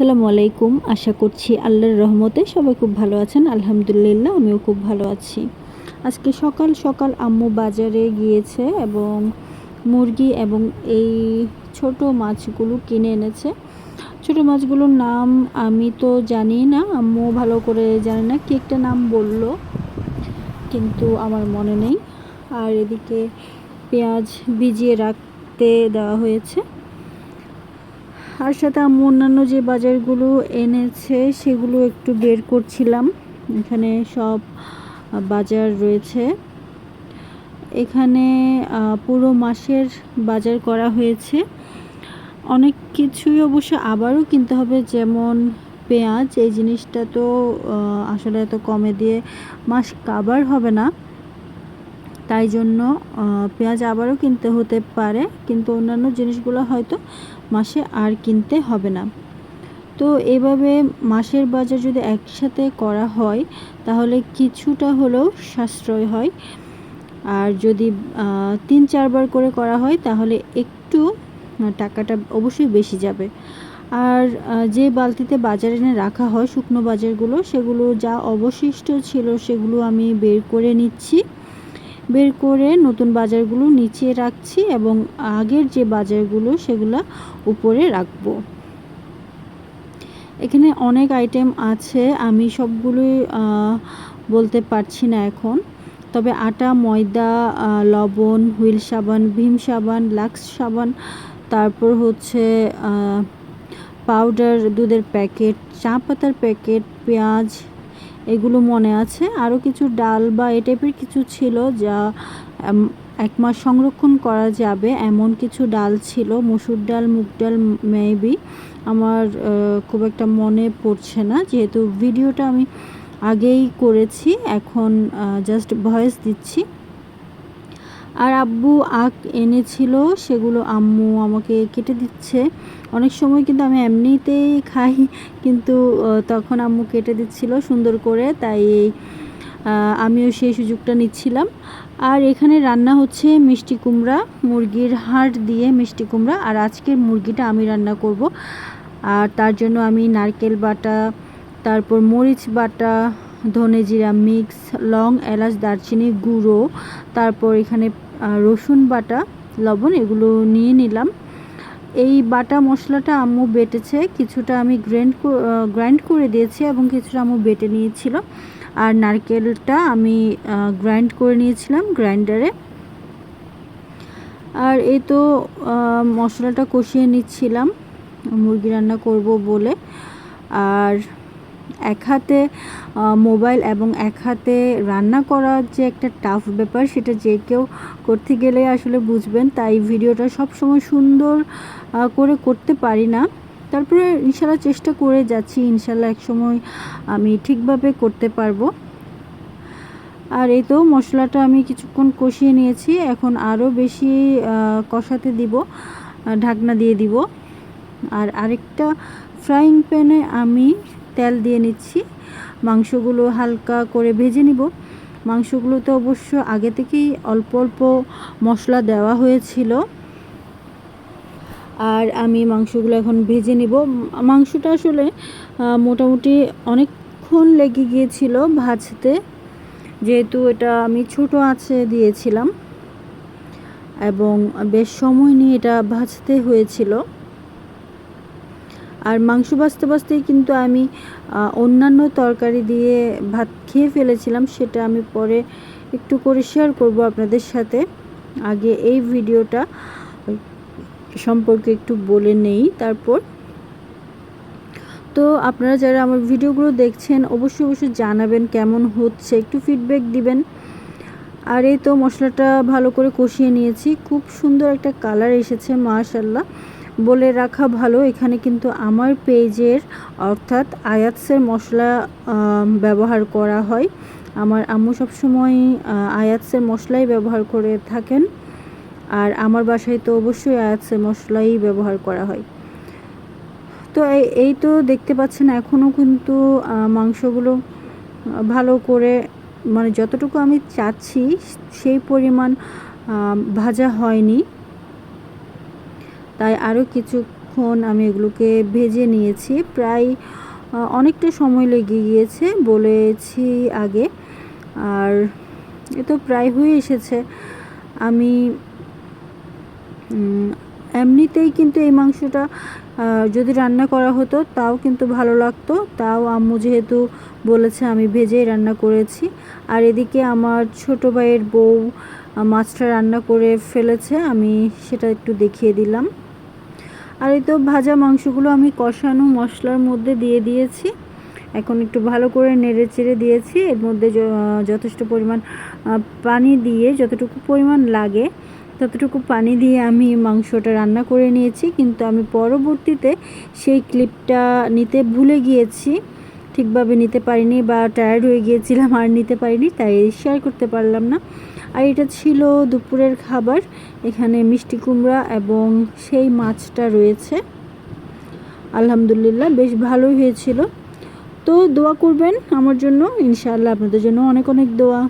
আসসালামু আলাইকুম। আশা করছি আল্লাহর রহমতে সবাই খুব ভালো আছেন। আলহামদুলিল্লাহ, আমিও খুব ভালো আছি। আজকে সকাল সকাল আম্মু বাজারে গিয়েছে এবং মুরগি এবং এই ছোট মাছগুলো কিনে এনেছে। ছোট মাছগুলোর নাম আমি তো জানি না, আম্মু ভালো করে জানি না কি একটা নাম বলল, কিন্তু আমার মনে নেই। আর এদিকে পেঁয়াজ ভিজিয়ে রাখতে দেওয়া হয়েছে। আর সাথে আমি অন্যান্য যে বাজারগুলো এনেছে, সেগুলো একটু বের করছিলাম। এখানে সব বাজার রয়েছে। এখানে পুরো মাসের বাজার করা হয়েছে। অনেক কিছুই অবশ্য আবারও কিনতে হবে, যেমন পেঁয়াজ। এই জিনিসটা তো আসলে এত কমে দিয়ে মাস কাবার হবে না। তাই জন্য পেঁয়াজ আবারও কিনতে হতে পারে। কিন্তু অন্যান্য জিনিসগুলো হয়তো মাসে আর কিনতে হবে না। তো এভাবে মাসের বাজার যদি একসাথে করা হয়, তাহলে কিছুটা হলেও সাশ্রয় হয়। আর যদি তিন চারবার করে করা হয়, তাহলে একটু টাকাটা অবশ্যই বেশি যাবে। আর যে বালতিতে বাজার এনে রাখা হয়, শুকনো বাজারগুলো, সেগুলো যা অবশিষ্ট ছিল, সেগুলো আমি বের করে নিচ্ছি। বের করে নতুন বাজারগুলো নিচে রাখছি এবং আগের যে বাজারগুলো সেগুলো উপরে রাখব। এখানে অনেক আইটেম আছে, আমি সবগুলোই বলতে পারছি না এখন। তবে আটা, ময়দা লবণ, হুইল সাবান, ভীম সাবান, লাক্স সাবান, তারপর হচ্ছে পাউডার, দুধের প্যাকেট, চা পাতার প্যাকেট, পেঁয়াজ এগুলো মনে আছে। আরও কিছু ডাল বা এ টাইপের কিছু ছিল যা এক মাস সংরক্ষণ করা যাবে। এমন কিছু ডাল ছিল, মসুর ডাল, মুগ ডাল মেবি আমার খুব একটা মনে পড়ছে না। যেহেতু ভিডিওটা আমি আগেই করেছি, এখন জাস্ট ভয়েস দিচ্ছি। আর আব্বু আখ এনেছিল, সেগুলো আম্মু আমাকে কেটে দিচ্ছে। অনেক সময় কিন্তু আমি এমনিতেই খাই, কিন্তু তখন আম্মু কেটে দিচ্ছিল সুন্দর করে, তাই আমিও সেই সুযোগটা নিচ্ছিলাম। আর এখানে রান্না হচ্ছে মিষ্টি কুমড়া, মুরগির হাড় দিয়ে মিষ্টি কুমড়া, আর আজকের মুরগিটা আমি রান্না করব। আর তার জন্য আমি নারকেল বাটা, তারপর মরিচ বাটা ধনে জিরা মিক্স, লং, এলাচ, দারচিনি, গুঁড়ো, তারপর এখানে রসুন বাটা, লবণ, এগুলো নিয়ে নিলাম। এই বাটা মশলাটা আম্মু বেটেছে, কিছুটা আমি গ্রাইন্ড গ্রাইন্ড করে দিয়েছি এবং কিছুটা আম্মু বেটে নিয়েছিল। আর নারকেলটা আমি গ্রাইন্ড করে নিয়েছিলাম গ্রাইন্ডারে। আর এই তো মশলাটা কষিয়ে নিচ্ছিলাম। মুরগি রান্না করব বলে। আর এক হাতে মোবাইল এবং এক হাতে রান্না করার যে একটা টাফ ব্যাপার, সেটা যে কেউ করতে গেলে আসলে বুঝবেন। তাই ভিডিওটা সব সময় সুন্দর করে করতে পারি না। তারপরে ইনশাল্লাহ চেষ্টা করে যাচ্ছি ইনশাল্লাহ এক সময় আমি ঠিকভাবে করতে পারব। আর এই তো মশলাটা আমি কিছুক্ষণ কষিয়ে নিয়েছি। এখন আরও বেশি কষাতে দিব ঢাকনা দিয়ে দিব। আর আরেকটা ফ্রাইং প্যানে আমি তেল দিয়ে নিচ্ছি। মাংসগুলো হালকা করে ভেজে নিব। মাংসগুলোতে অবশ্য আগে থেকেই অল্প অল্প মশলা দেওয়া হয়েছিল। আর আমি মাংসগুলো এখন ভেজে নিব। মাংসটা আসলে মোটামুটি অনেকক্ষণ লেগে গিয়েছিল ভাজতে। যেহেতু এটা আমি ছোট আছে দিয়েছিলাম। এবং বেশ সময় নিয়ে এটা ভাজতে হয়েছিল। আর মাংস বাঁচতে বাঁচতেই কিন্তু আমি অন্যান্য তরকারি দিয়ে ভাত খেয়ে ফেলেছিলাম, সেটা আমি পরে একটু করে শেয়ার করব আপনাদের সাথে। আগে এই ভিডিওটা সম্পর্কে একটু বলে নেই, তারপর। তো আপনারা যারা আমার ভিডিওগুলো দেখছেন, অবশ্যই অবশ্যই জানাবেন কেমন হচ্ছে, একটু ফিডব্যাক দিবেন। আর এই তো মশলাটা ভালো করে কষিয়ে নিয়েছি, খুব সুন্দর একটা কালার এসেছে মাশাল্লাহ বলে রাখা ভালো। এখানে কিন্তু আমার পেজের অর্থাৎ আয়াতসের মশলা ব্যবহার করা হয়। আমার আম্মু সবসময় আয়াতসের মশলাই ব্যবহার করে থাকেন। আর আমার বাসায় তো অবশ্যই আয়াতসের মশলাই ব্যবহার করা হয়। তো এই তো দেখতে পাচ্ছেন এখনও কিন্তু মাংসগুলো ভালো করে মানে যতটুকু আমি চাচ্ছি, সেই পরিমাণ ভাজা হয়নি। তাই আরও কিছুক্ষণ আমি এগুলোকে ভেজে নিয়েছি। প্রায় অনেকটা সময় লেগে গিয়েছে বলেছি আগে। আর এ তো প্রায় হয়ে এসেছে। আমি এমনিতেই কিন্তু এই মাংসটা যদি রান্না করা হতো তাও কিন্তু ভালো লাগতো। তাও আম্মু যেহেতু বলেছে আমি ভেজেই রান্না করেছি। আর এদিকে আমার ছোট ভাইয়ের বউ মাছটা রান্না করে ফেলেছে। আমি সেটা একটু দেখিয়ে দিলাম। আর এই তো ভাজা মাংসগুলো আমি কষানো মশলার মধ্যে দিয়ে দিয়েছি। এখন একটু ভালো করে নেড়ে চেড়ে দিয়েছি। এর মধ্যে যথেষ্ট পরিমাণ পানি দিয়ে যতটুকু পরিমাণ লাগে ততটুকু পানি দিয়ে আমি মাংসটা রান্না করে নিয়েছি। কিন্তু আমি পরবর্তীতে সেই ক্লিপটা নিতে ভুলে গিয়েছি। ঠিকভাবে নিতে পারিনি বা টায়ার্ড হয়ে গিয়েছিলাম আর নিতে পারিনি, তাই শেয়ার করতে পারলাম না। আর এটা ছিল দুপুরের খাবার, এখানে মিষ্টি কুমড়া এবং সেই মাছটা রয়েছে। আলহামদুলিল্লাহ, বেশ ভালোই হয়েছিল। তো দোয়া করবেন আমার জন্য, ইনশাআল্লাহ আপনাদের জন্য অনেক অনেক দোয়া।